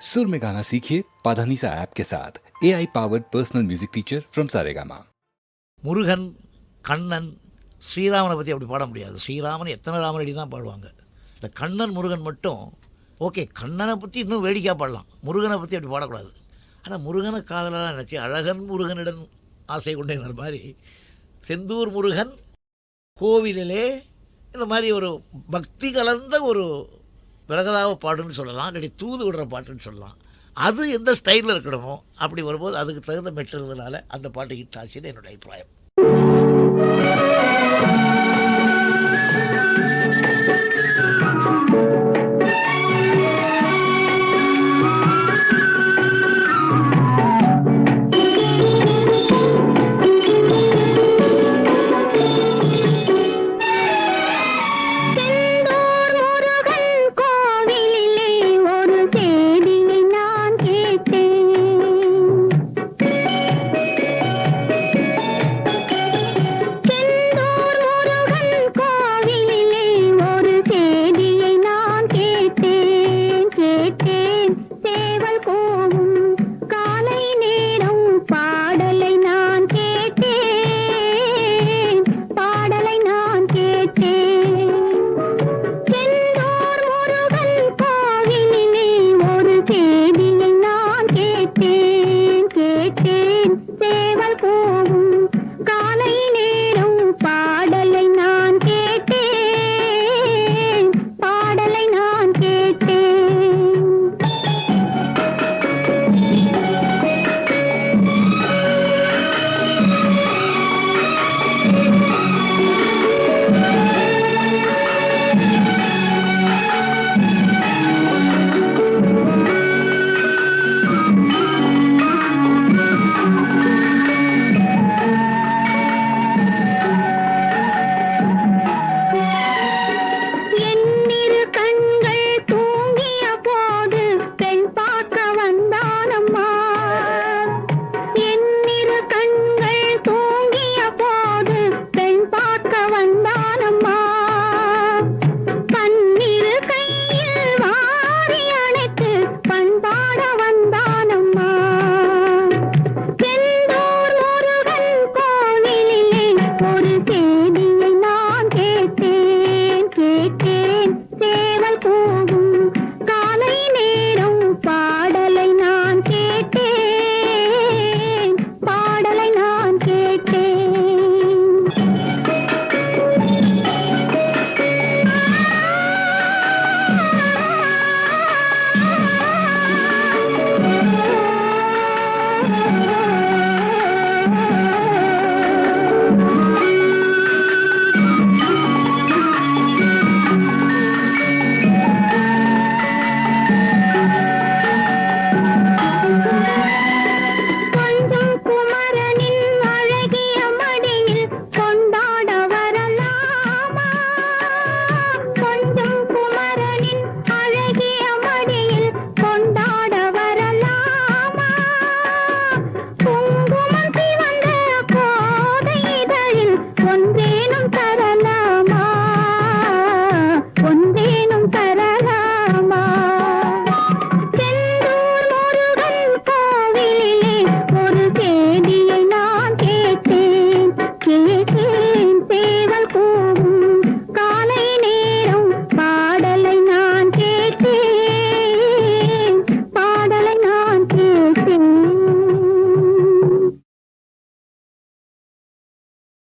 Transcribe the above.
सुर में गाना सीखिए पाधानीसा ऐप के साथ A I powered personal music teacher from Saregama Murugan Kannan ஸ்ரீராமனை பற்றி அப்படி பாட முடியாது ஸ்ரீராமன் எத்தனை ராமனடி தான் பாடுவாங்க இந்த கண்ணன் முருகன் மட்டும் ஓகே கண்ணனை பற்றி இன்னும் வேடிக்கையாக பாடலாம் முருகனை பற்றி அப்படி பாடக்கூடாது ஆனால் முருகனை காதலாம் நினச்சி அழகன் முருகனிடம் ஆசை கொண்டேங்கிற மாதிரி செந்தூர் முருகன் கோவிலிலே இந்த மாதிரி ஒரு பக்தி கலந்த ஒரு விலகதாவ பாட்டுன்னு சொல்லலாம் இல்லாட்டி தூது விடுற பாட்டுன்னு சொல்லலாம். அது எந்த ஸ்டைலில் இருக்கணுமோ அப்படி வரும்போது அதுக்கு தகுந்த மெட்டுறதுனால அந்த பாட்டு ஹிட் ஆச்சுன்னு என்னோட அபிப்பிராயம். ಕೇಳ చేసే